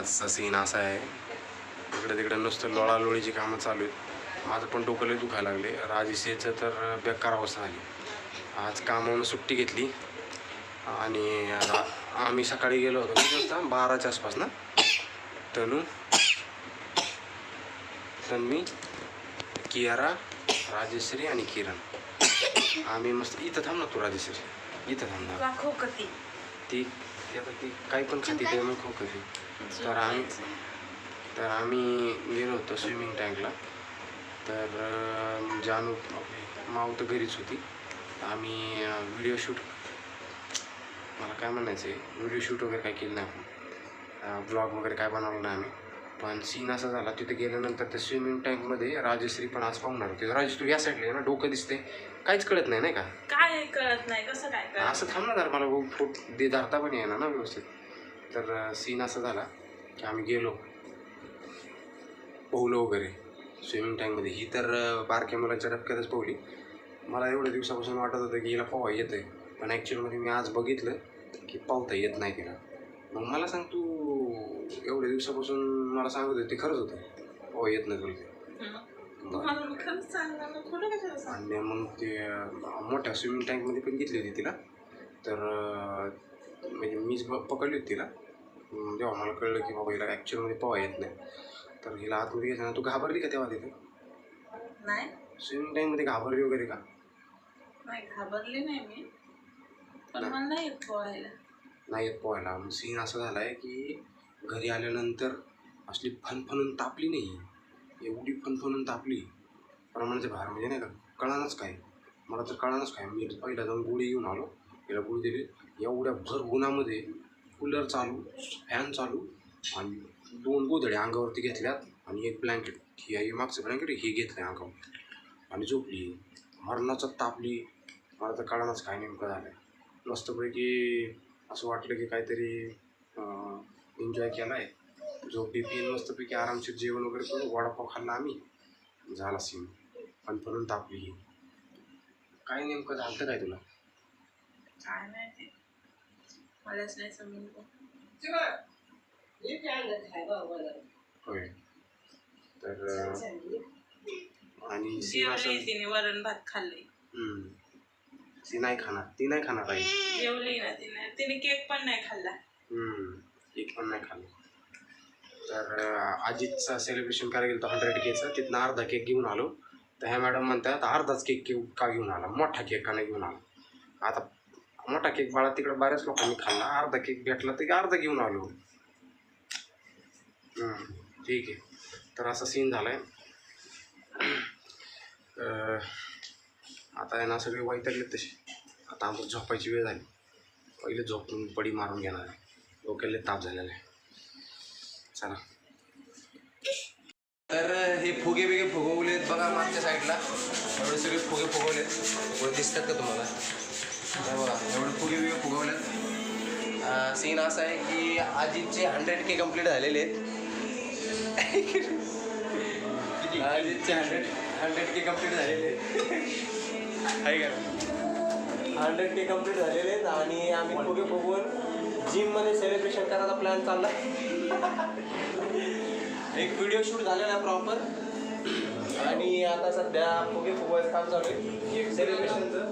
आजचा सीन असा आहे. इकडे तिकडे नुसतं लोळालोळीची कामं चालू आहेत. माझं पण डोकं लय दुखायला लागले राजेशेचं तर बेकार अवस्था झाली. आज कामावरून सुट्टी घेतली. आणि आम्ही सकाळी गेलो होतो. किती वाजता? बाराच्या आसपास ना? तनू तन्वी कियारा राजेश्री आणि किरण. आम्ही मस्त इथं थांब ना तू राजेश्री. इथं थांब ना ती. आता ती काही पण खाती ते मग खूप कधी तर आम्ही तर आम्ही गेलो होतो स्विमिंग टँकला तर जानू माऊ तर घरीच होती. आम्ही व्हिडिओ शूट मला काय म्हणायचं आहे व्हिडिओ शूट वगैरे काय केलं नाही आपण. ब्लॉग वगैरे काय बनवलं नाही आम्ही. पण सीन असा झाला तिथे गेल्यानंतर त्या स्विमिंग टँकमध्ये राजश्री पण आज पाहुणार होती राजेश तू या साईडला ना डोकं दिसते काहीच कळत नाही नाही का? काय कळत नाही? कसं काय असं थांब ना जरा मला फुट दे धरता पण येणार ना व्यवस्थित. तर सीन असा झाला की आम्ही गेलो. पोहलो वगैरे स्विमिंग टँकमध्ये ही तर बारक्या मुलाच्या डबक्यातच पोहली. मला एवढ्या दिवसापासून वाटत होतं की हिला पोहा येतं आहे पण ॲक्च्युअलमध्ये मी आज बघितलं की पावता येत नाही तिला. मग मला सांग तू एवढ्या दिवसापासून मला सांगत होते ते खरंच होतं? पोहा येत नाही तुला आणि मग ते मोठ्या स्विमिंग टँकमध्ये पण घेतली होती तिला. तर म्हणजे मीच पकडली होती तिला अं, जेव्हा मला कळलं की बाबा हिला ॲक्च्युअलमध्ये पोहा येत नाही. तर हिला आतमध्ये घ्यायचं तू घाबरली का तेव्हा तिथे? नाही. स्विमिंग टँकमध्ये घाबरली वगैरे का? नाही घाबरली नाही मी. पण नाही. मला नाही येत पोहायला. नाही येत पोहायला. सीन असा झाला आहे की घरी आल्यानंतर असली फनफनून तापली नाही. एवढी फनफनून तापली. प्रमाणाच्या बाहेर म्हणजे नाही का कळानच काय. मला तर कळानच काय. मी पहिला जाऊन गोळी घेऊन आलो. तिला गोळी दिली एवढ्या भर उन्हामध्ये कूलर चालू फॅन चालू आणि दोन गोधडे अंगावरती घेतल्यात आणि एक ब्लँकेट ही आहे मागचं ब्लँकेट हे घेतलं अंगावर. आणि झोपली. मरणाचं तापली मला तर कळानच काय नेमकं झालं मस्तपैकी असं वाटलं की काहीतरी एन्जॉय केला आहे झोपी पिन मस्तपैकी आरामशीर जेवण वगैरे करून वडापाव खाल्ला आम्ही. झाला सीन पण परत तापली काय नेमकं झालं काय तुला? काय नाही ते मलाच नाही समजलं होय तर आणि सीन जेवली असं तिने वरण भात खाल्ले हम्म. ती नाही खाणार ती नाही खाणार काही जेवली ना तिने तिने केक पण नाही खाल्ला हम्म. एक पण नाही खाल्लं तर अं, सेलिब्रेशन करायला गेलो हंड्रेड केचा तिथनं अर्धा केक घेऊन आलो तर ह्या मॅडम म्हणतात अर्धाच केक घेऊ का घेऊन आला मोठा केक का नाही घेऊन आला आता मोठा केक बाळा तिकडे बऱ्याच लोकांनी खाल्ला. अर्धा केक भेटला तर अर्धा घेऊन आलो. ठीक आहे. तर असा सीन झाला आहे आता आहे ना सगळे वैतागले तसे. आता आमचं झोपायची वेळ झाली. पहिले झोपून पडी मारून घेणार आहे. डोक्याला ताप झालेला आहे. चला. तर हे फुगे बिगे फुगवलेत बघा मागच्या साईडला एवढे सगळे फुगे फुगवलेत. आहेत दिसतात का तुम्हाला? हे बघा एवढे फुगे बिगे सीन असा आहे की अजितचे हंड्रेड के कंप्लीट झालेले आहेत. अजितचे हंड्रेड हंड्रेड के कंप्लीट झालेले आहे का? हंड्रेड के कंप्लीट झालेले आहेत आणि आम्ही फुगे फुगवून जिममध्ये सेलिब्रेशन करायचा प्लॅन चालला. एक व्हिडिओ शूट झालेला प्रॉपर आणि आता सध्या फुगे फुगवायचं काम चालू आहे. सेलिब्रेशनचं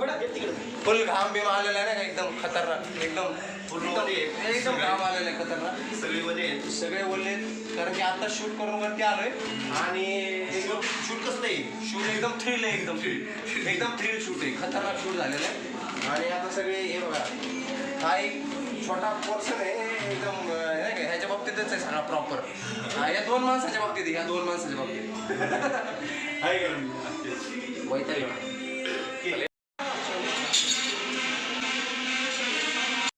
फुल घाम बिम आलेला आहे ना एकदम खतरनाक एकदम एकदम एकदम घाम आलेला आहे खतरनाक. सगळे मध्ये सगळे बोलले कारण की आता शूट करून वरती आलोय. आणि एकदम शूट कसं नाही शूट एकदम थ्रिल आहे एकदम. एकदम थ्रिल शूट आहे. खतरनाक शूट झालेलं आहे. आणि आता सगळे हे बघा हा एक छोटा पोर्शन आहे. एकदम नाही का? ह्याच्या बाबतीतच आहे सगळा प्रॉपर या दोन माणसाच्या बाबतीत आहे, ह्या दोन माणसाच्या बाबतीत आहे. का वैताग